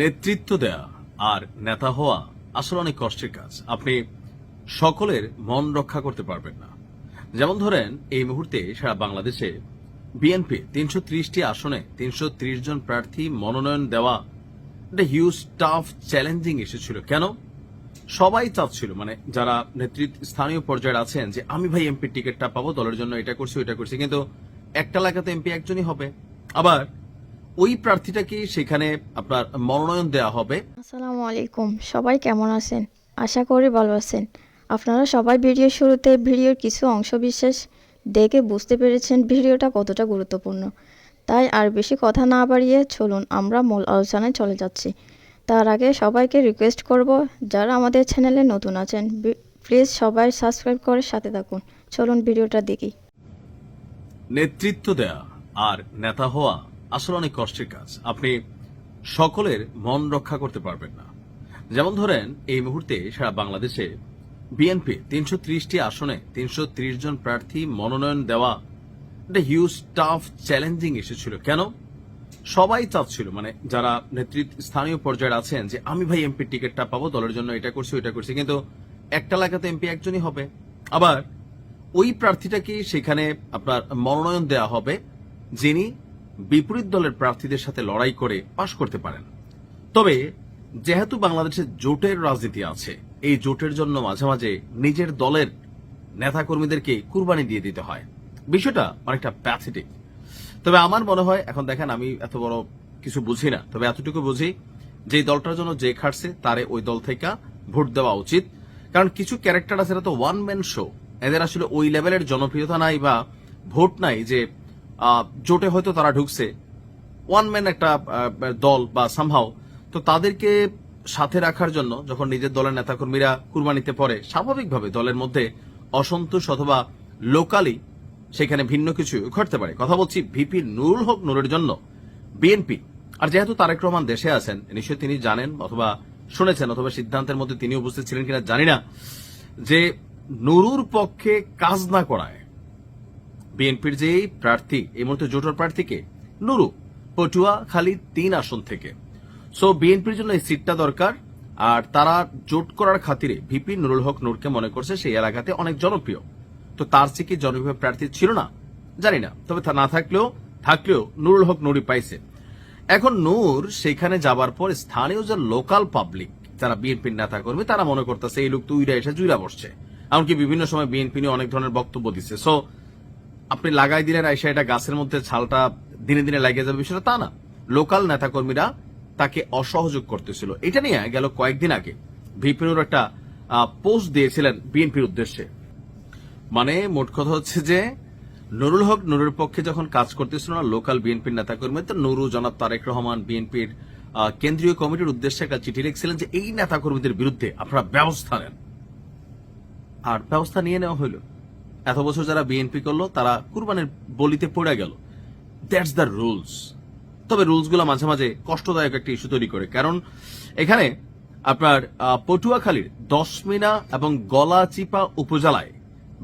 নেতৃত্ব দেয়া আর নেতা হওয়া আসলে অনেক কষ্টের কাজ। আপনি সকলের মন রক্ষা করতে পারবেন না। যেমন ধরেন, এই মুহূর্তে সারা বাংলাদেশে বিএনপি তিনশো ত্রিশটি আসনে তিনশো ত্রিশ জন প্রার্থী মনোনয়ন দেওয়া একটা হিউজ টাফ চ্যালেঞ্জিং এসেছিল কেন? সবাই চাচ্ছিল মানে যারা নেতৃত্ব, স্থানীয় পর্যায়ে আছেন যে, আমি ভাই এমপি টিকিটটা পাবো, দলের জন্য এটা করছি, ওইটা করছি। কিন্তু একটা এলাকাতে এমপি একজনই হবে। আবার ওই প্রার্থীটাকে সেখানে আপনার মনোনয়ন দেওয়া হবে। আসসালামু আলাইকুম। সবাই কেমন আছেন? আশা করি ভালো আছেন। আপনারা সবাই ভিডিও শুরুতে ভিডিওর কিছু অংশ বিশেষ দেখে বুঝতে পেরেছেন ভিডিওটা কতটা গুরুত্বপূর্ণ। তাই আর বেশি কথা না বাড়িয়ে চলুন আমরা মূল আলোচনায় চলে যাচ্ছি। তার আগে সবাইকে রিকোয়েস্ট করব যারা আমাদের চ্যানেলে নতুন আছেন প্লিজ সবাই সাবস্ক্রাইব করে সাথে থাকুন। চলুন ভিডিওটা দেখি। নেতৃত্ব দেয়া আর নেতা হওয়া। আসলে অনেক কষ্টের কাজ। আপনি সকলের মন রক্ষা করতে পারবেন না। যেমন ধরেন, এই মুহূর্তে সারা বাংলাদেশে বিএনপি তিনশো ত্রিশটি আসনে তিনশো ত্রিশ জন প্রার্থী মনোনয়ন দেওয়া একটা হিউজ টাফ চ্যালেঞ্জিং এসেছিল কেন? সবাই চাচ্ছিল মানে যারা নেতৃত্ব, স্থানীয় পর্যায়ে আছেন যে, আমি ভাই এমপি টিকিটটা পাবো, দলের জন্য এটা করছি, ওইটা করছি। কিন্তু একটা এলাকাতে এমপি একজনই হবে। আবার ওই প্রার্থীটাকে সেখানে আপনার মনোনয়ন দেওয়া হবে, যিনি বিপরীত দলের প্রার্থীদের সাথে লড়াই করে পাশ করতে পারেন। তবে, যেহেতু বাংলাদেশে জোটের রাজনীতি আছে, এই জোটের জন্য মাঝে মাঝে নিজের দলের নেতাকর্মীদেরকে কুরবানি দিয়ে দিতে হয়। বিষয়টা অনেকটা প্যাথেটিক তবে আমার মনে হয়, এখন দেখেন আমি এত বড় কিছু বুঝি না, তবে এতটুকু বুঝি, যে দলটার জন্য যে খাটছে, তারে ওই দল থেকে ভোট দেওয়া উচিত। কারণ কিছু ক্যারেক্টার আছে এটা তো ওয়ান ম্যান শো এদের আসলে ওই লেভেলের জনপ্রিয়তা নাই বা ভোট নাই যে জোটে হয়তো তারা ঢুকছে। ওয়ান ম্যান একটা দল বা সামহাও তো তাদেরকে সাথে রাখার জন্য যখন নিজের দলের নেতাকর্মীরা কুরবানিতে পড়ে, স্বাভাবিকভাবে দলের মধ্যে অসন্তোষ অথবা লোকালি সেখানে ভিন্ন কিছু ঘটতে পারে। কথা বলছি ভিপি নুরুল হক নুরের জন্য বিএনপি আর যেহেতু তারেক রহমান দেশে আছেন, নিশ্চয়ই তিনি জানেন অথবা শুনেছেন অথবা সিদ্ধান্তের মধ্যে তিনি উপস্থিত ছিলেন কিনা জানি না, যে নুরুর পক্ষে কাজ না করায় বিএনপির যে প্রার্থী, এই মুহূর্তে জোটের প্রার্থীকে নুরু, পটুয়া খালি তিন আসন থেকে। সো বিএনপির জন্য এই সিটটা দরকার, আর তারা জোট করার খাতিরে ভিপি নুরুল হক নূরকে মনে করছে সেই এলাকাতে অনেক জনপ্রিয়। তো তার চেয়ে কি জনপ্রিয় প্রার্থী ছিল না? জানি না, তবে তা না থাকলেও থাকলেও নুরুল হক নুরি পাইছে। এখন নূর সেখানে যাবার পর স্থানীয় যে লোকাল পাবলিক, যারা বিএনপির নেতা কর্মী তারা মনে করতেছে, এই লোক তো উইরা এসে জুইরা বসছে। এমনকি বিভিন্ন সময় বিএনপি নিয়ে অনেক ধরনের বক্তব্য দিচ্ছে সো আপনি লাগাই দিলেন, আইসা এটা গাছের মধ্যে ছালটা দিনে দিনে লাগিয়ে যাবে বিষয়টা তা না। লোকাল নেতাকর্মীরা তাকে অসহযোগ করতেছিল। এটা নিয়ে গেল কয়েকদিন আগে ভিপিনুর একটা পোস্ট দিয়েছিলেন বিএনপির উদ্দেশ্যে। মানে মোট কথা হচ্ছে যে, নুরুল হক নুরের পক্ষে যখন কাজ করতেছিল না, লোকাল বিএনপির নেতাকর্মী তো নুরু, জনাব তারেক রহমান বিএনপির কেন্দ্রীয় কমিটির উদ্দেশ্যে একটা চিঠি লিখছিলেন যে, এই নেতাকর্মীদের বিরুদ্ধে আপনারা ব্যবস্থা নেন। আর ব্যবস্থা নিয়ে নেওয়া হইল। এত বছর যারা বিএনপি করল, তারা কুরবানের বলিতে পড়ে গেল। দ্যাটস দ্য রুলস তবে রুলসগুলো মাঝে মাঝে কষ্টদায়ক একটা ইস্যু তৈরি করে। কারণ এখানে আপনার পটুয়াখালীর দশমিনা এবং গলাচিপা উপজেলায়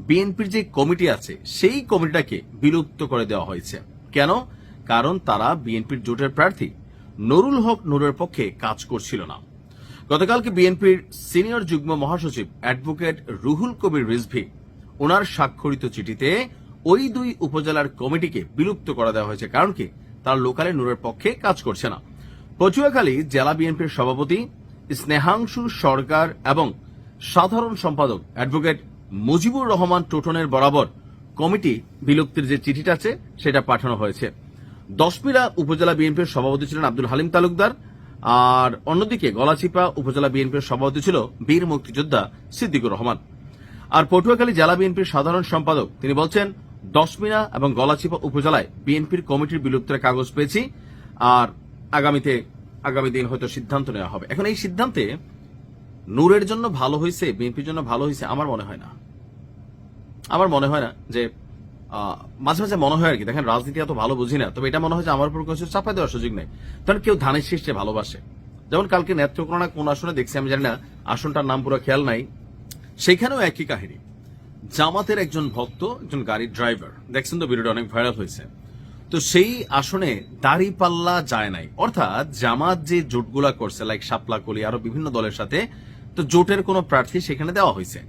বিএনপির যে কমিটি আছে, সেই কমিটিটাকে বিলুপ্ত করে দেওয়া হয়েছে। কেন? কারণ তারা বিএনপির জোটের প্রার্থী। নুরুল হক নুরের পক্ষে কাজ করছিল না। গতকালকে বিএনপির সিনিয়র যুগ্ম মহাসচিব অ্যাডভোকেট রুহুল কবির রিজভি ওনার স্বাক্ষরিত চিঠিতে ওই দুই উপজেলার কমিটিকে বিলুপ্ত করা দেওয়া হয়েছে। কারণ কি? তারা লোকালে নূরের পক্ষে কাজ করছে না। পটুয়াখালী জেলা বিএনপির সভাপতি, স্নেহাংশু সরকার এবং সাধারণ সম্পাদক অ্যাডভোকেট মুজিবুর রহমান টোটনের বরাবর কমিটি বিলুপ্তির যে চিঠিটা আছে, সেটা পাঠানো হয়েছে। দশমিরা উপজেলা বিএনপির সভাপতি ছিলেন আব্দুল হালিম তালুকদার। আর অন্যদিকে গলাচিপা উপজেলা বিএনপির সভাপতি ছিল বীর মুক্তিযোদ্ধা সিদ্দিকুর রহমান। আর পটুয়াখালী জেলা বিএনপির সাধারণ সম্পাদক, তিনি বলছেন, দশমিনা এবং গলাচিপা উপজেলায় বিএনপির কমিটির বিলুপ্তের কাগজ পেয়েছি, আর আগামীতে, আগামী দিন হয়তো সিদ্ধান্ত নেওয়া হবে। এখন এই সিদ্ধান্তে নূরের জন্য ভালো হয়েছে বিএনপির জন্য ভালো হয়েছে আমার মনে হয় না। আমার মনে হয় না যে মাঝে মাঝে মনে হয় আর কি, দেখেন রাজনীতি এত ভালো বুঝি না, তবে এটা মনে হয় যে আমার উপর কিছু চাপা দেওয়ার সুযোগ নেই। কারণ কেউ ধানের শীর্ষে ভালোবাসে, যেমন কালকে নেত্রকোনা কোন আসনে দেখছি, আমি জানি না, আসনটার নাম পুরো খেয়াল নাই সেখানেও একই কাহিনী। জামাতের একজন ভক্ত, একজন গাড়ির ড্রাইভার। দেখছেন তো ভিডিওটা অনেক ভাইরাল হয়েছে। তো সেই আসনে দাড়ি পাল্লা যায় নাই। অর্থাৎ জামাত যে জোটগুলা করছে লাইক শাপলা কলি আরও বিভিন্ন দলের সাথে, তো জোটের কোনো প্রার্থী সেখানে দেওয়া হয়েছে।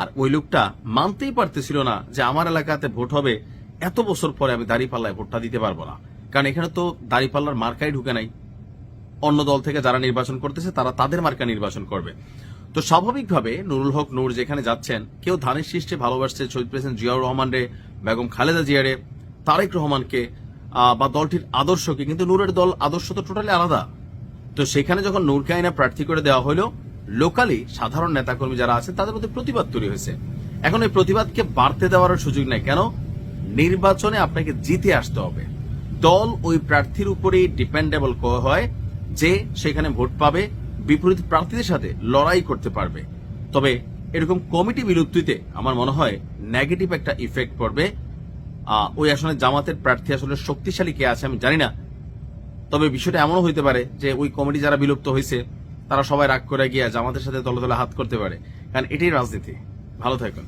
আর ওই লোকটা মানতেই পারতেছিল না যে আমার এলাকাতে ভোট হবে, এত বছর পরে আমি দাড়ি পাল্লায় ভোটটা দিতে পারব না। কারণ এখানে তো দাড়ি পাল্লার মার্কাই ঢুকে নাই। অন্য দল থেকে যারা নির্বাচন করতেছে, তারা তাদের মার্কা নির্বাচন করবে। তো স্বাভাবিকভাবে নুরুল হক নূর যেখানে যাচ্ছেন, কেউ ধানের শীর্ষে ভালোবাসছে শহীদ প্রেসিডেন্ট জিয়াউর রহমান রে, বেগম খালেদা জিয়ারে তারেক রহমানকে বা দলটির আদর্শকে, কিন্তু নূরের দল আদর্শ তো টোটালি আলাদা। তো সেখানে যখন নূরকে আইনা প্রার্থী করে দেওয়া হলো লোকালি সাধারণ নেতাকর্মী যারা আছে তাদের মধ্যে প্রতিবাদ তৈরি হয়েছে। এখন এই প্রতিবাদকে বাড়তে দেওয়ার সুযোগ নেই। কেন? নির্বাচনে আপনাকে জিতে আসতে হবে। দল ওই প্রার্থীর উপরেই ডিপেন্ডেবল হয় যে সেখানে ভোট পাবে। বিপরীত প্রার্থীদের সাথে লড়াই করতে পারবে। তবে এরকম কমিটি বিলুপ্তিতে আমার মনে হয় নেগেটিভ একটা ইফেক্ট পড়বে। ওই আসনে জামাতের প্রার্থী আসলে শক্তিশালী কে আছে আমি জানি না। তবে বিষয়টা এমনও হইতে পারে যে ওই কমিটি যারা বিলুপ্ত হয়েছে তারা সবাই রাগ করে গিয়ে জামাতের সাথে তলে তলে হাত করতে পারে। কারণ এটাই রাজনীতি। ভালো থাকুন